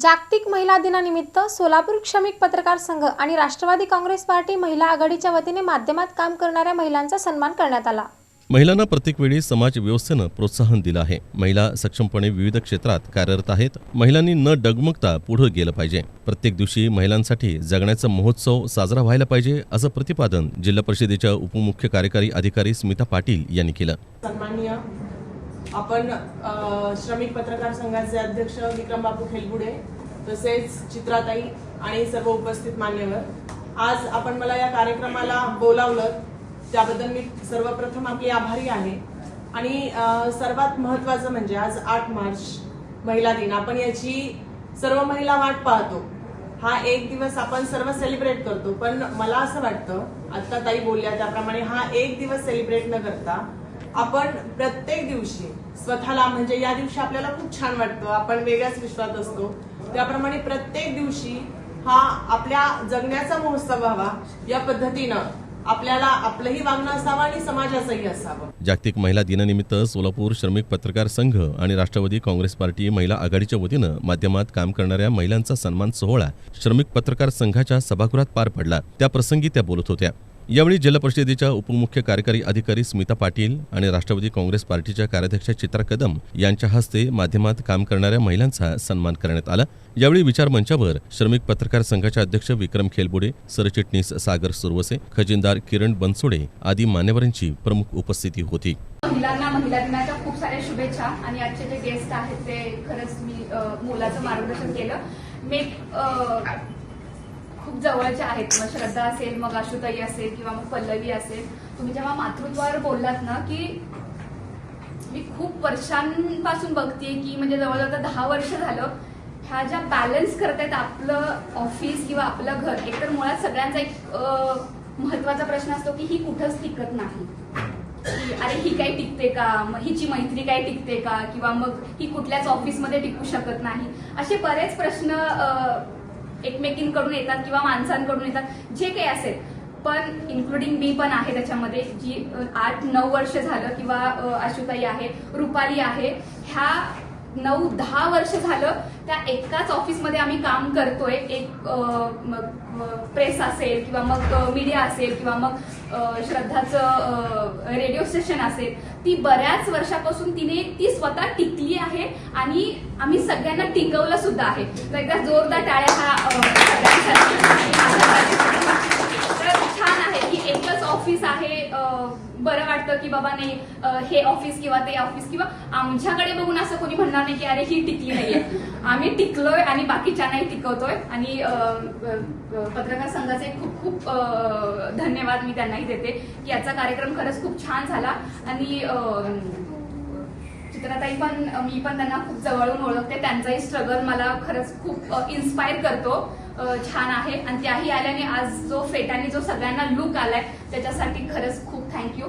जागतिक महिला दिनानिमित्त सोलापूर श्रमिक पत्रकार संघ आणि राष्ट्रवादी काँग्रेस पार्टी महिला आघाडीच्या वतीने माध्यमात काम करणाऱ्या महिलांचा सन्मान करण्यात आला. महिलांना प्रत्येक वेळी समाज व्यवस्थेनं प्रोत्साहन दिलं आहे. महिला सक्षमपणे विविध क्षेत्रात कार्यरत आहेत. महिलांनी न डगमगता पुढे गेलं पाहिजे. प्रत्येक दिवशी महिलांसाठी जगण्याचा महोत्सव साजरा व्हायला पाहिजे असं प्रतिपादन जिल्हा परिषदेच्या उपमुख्य कार्यकारी अधिकारी स्मिता पाटील यांनी केलं. सन्माननीय आपण श्रमिक पत्रकार संघाचे अध्यक्ष विक्रम बापू खेलगुडे तसेच चित्राताई आणि सर्व उपस्थित मान्यवर. आज आपण मला या कार्यक्रमाला बोलावलं त्याबद्दल मी सर्वप्रथम आपली आभारी आहे. आणि सर्वात महत्वाचं म्हणजे आज आठ मार्च महिला दिन. आपण याची सर्व महिला वाट पाहतो. हा एक दिवस आपण सर्व सेलिब्रेट करतो. पण मला असं वाटतं आत्ता ताई बोलल्या त्याप्रमाणे हा एक दिवस सेलिब्रेट न करता आपण प्रत्येक दिवशी स्वतःला म्हणजे या दिवशी आपल्याला खूप छान वाटतं. आपण वेगळ्याच विश्वात असतो. त्याप्रमाणे प्रत्येक दिवशी हा आपल्या जगण्याचा महोत्सव व्हावा या पद्धतीनं आपल्याला आपलंही वागणं असावं आणि समाजाचंही असावं. जागतिक महिला दिनानिमित्त सोलापूर श्रमिक पत्रकार संघ आणि राष्ट्रवादी काँग्रेस पार्टी महिला आघाडीच्या वतीनं माध्यमात काम करणाऱ्या महिलांचा सन्मान सोहळा श्रमिक पत्रकार संघाच्या सभागृहात पार पडला. त्याप्रसंगी त्या बोलत होत्या. यावेळी जिल्हा परिषदेच्या उपमुख्य कार्यकारी अधिकारी स्मिता पाटील आणि राष्ट्रवादी काँग्रेस पार्टीच्या कार्याध्यक्ष चित्रा कदम यांच्या हस्ते माध्यमात काम करणाऱ्या महिलांचा सन्मान करण्यात आला. यावेळी विचार मंचावर श्रमिक पत्रकार संघाचे अध्यक्ष विक्रम खेलबुडे सरचिटणीस सागर सुरवसे खजिनदार किरण बनसोडे आदी मान्यवरांची प्रमुख उपस्थिती होती. मुलांना महिला दिनाच्या खूप साऱ्या शुभेच्छा आणि आजचे जे गेस्ट आहेत ते खरंच मी मोलाचं मार्गदर्शन केलं. मी खूप जवळचे आहेत. मग श्रद्धा असेल मग आशुताई असेल किंवा मग पल्लवी असेल. तुम्ही जेव्हा मातृत्वावर बोललात ना की मी खूप वर्षांपासून बघते की म्हणजे जवळजवळ दहा वर्ष झालं ह्या ज्या बॅलन्स करतायत आपलं ऑफिस किंवा आपलं घर एकतर मुळात सगळ्यांचा एक महत्त्वाचा प्रश्न असतो की ही कुठंच टिकत नाही. अरे ही काय टिकते का? मग हिची मैत्री काय टिकते का? किंवा मग ही कुठल्याच ऑफिसमध्ये टिकू शकत नाही. असे बरेच प्रश्न एकमेकींकडून येतात किंवा माणसांकडून येतात जे काही असेल. पण इन्क्लुडिंग मी पण आहे त्याच्यामध्ये जी आठ नऊ वर्ष झालं किंवा अशुताई आशुताई आहे रुपाली आहे ह्या नऊ दहा वर्ष झालं त्या एकाच ऑफिसमध्ये आम्ही काम करतोय. एक प्रेस असेल किंवा मग मीडिया असेल किंवा मग श्रद्धाचं रेडिओ स्टेशन असेल ती बऱ्याच वर्षापासून तिने ती स्वतः टिकली आहे आणि आम्ही सगळ्यांना टिकवलं सुद्धा आहे. तर एकदा जोरदार टाळ्या हा तर छान आहे की एकच ऑफिस आहे बरं वाटतं की बाबा नाही हे ऑफिस किंवा ते ऑफिस किंवा आमच्याकडे बघून असं कोणी म्हणणार नाही की अरे ही टिकली नाहीये. आम्ही टिकलोय आणि बाकीच्यांनाही टिकवतोय आणि पत्रकार संघाचे खूप खूप धन्यवाद मी त्यांनाही देते की याचा कार्यक्रम खरंच खूप छान झाला. आणि चित्रताई पण मी पण त्यांना खूप जवळून ओळखते. त्यांचाही स्ट्रगल मला खरंच खूप इन्स्पायर करतो. छान आहे. आणि त्याही आल्याने आज जो फेटाने जो सगळ्यांना लुक आलाय त्याच्यासाठी खरंच खूप थँक्यू